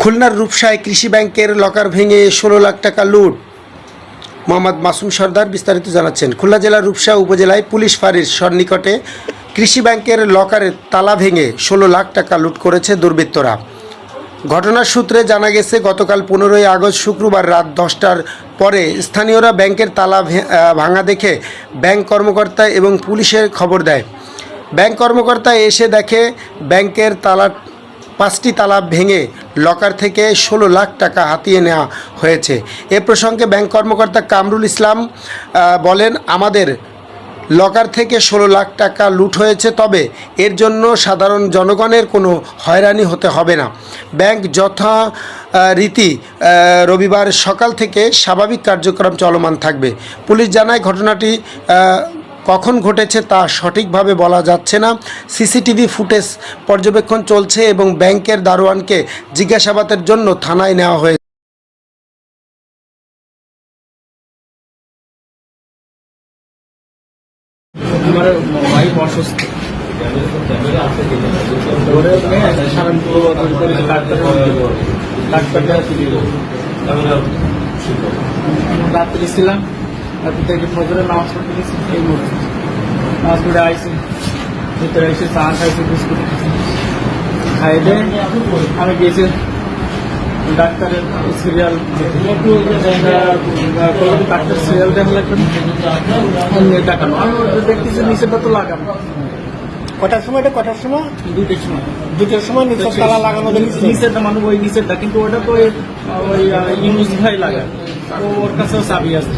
খুলনার রূপসায় কৃষি ব্যাংকের লকার ভেঙে ষোলো লাখ টাকা লুট। মোহাম্মদ মাসুম সর্দার বিস্তারিত জানাচ্ছেন। খুলনা জেলার রূপসা উপজেলায় পুলিশ ফাঁড়ির সন্নিকটে কৃষি ব্যাংকের লকারের তালা ভেঙে ষোলো লাখ টাকা লুট করেছে দুর্বৃত্তরা। ঘটনার সূত্রে জানা গেছে, গতকাল পনেরোই আগস্ট শুক্রবার রাত দশটার পরে স্থানীয়রা ব্যাংকের তালা ভাঙা দেখে ব্যাংক কর্মকর্তা এবং পুলিশের খবর দেয়। ব্যাংক কর্মকর্তা এসে দেখে ব্যাংকের তালা, পাঁচটি তালা ভেঙে লকার থেকে ষোলো লাখ টাকা হাতিয়ে নেওয়া হয়েছে। এ প্রসঙ্গে ব্যাংক কর্মকর্তা কামরুল ইসলাম বলেন, আমাদের লকার থেকে ষোলো লাখ টাকা লুট হয়েছে, তবে এর জন্য সাধারণ জনগণের কোনো হয়রানি হতে হবে না। ব্যাংক যথা রীতি রবিবার সকাল থেকে স্বাভাবিক কার্যক্রম চলমান থাকবে। পুলিশ জানায় ঘটনাটি কখন ঘটেছে তা সঠিকভাবে বলা যাচ্ছে না। সিসিটিভি ফুটেজ পর্যবেক্ষণ চলছে এবং ব্যাংকের দারোয়ানকে জিজ্ঞাসাবাদের জন্য থানায় নেওয়া হয়েছে। আমার ওয়াইফ অসুস্থ। রাত্রি ছিলাম রাত্রি থেকে ফজরে নামাজ পড়তে গেছি, এই মুহূর্তে। নামাজ পড়ে আইসি ভিতরে এসে চা খাইছি, বিস্কুট খাইছি। খাই দিয়ে আমি গেছি ডাক্তারের সিরিয়াল ডাক্তার সিরিয়াল দেখলে দেখানো। আমি দেখতেছি নিচে তো লাগানো? কটার সময় এটা? কটার সময়? দুটোর সময়। দুটোর সময় নিচের তালা লাগানো নিচের নিচেরটা মানে ওই নিচেরটা কিন্তু ওটা তো ওই- ওই ইউজ ভাই লাগায়। তো ওর কাছেও চাবি আছে।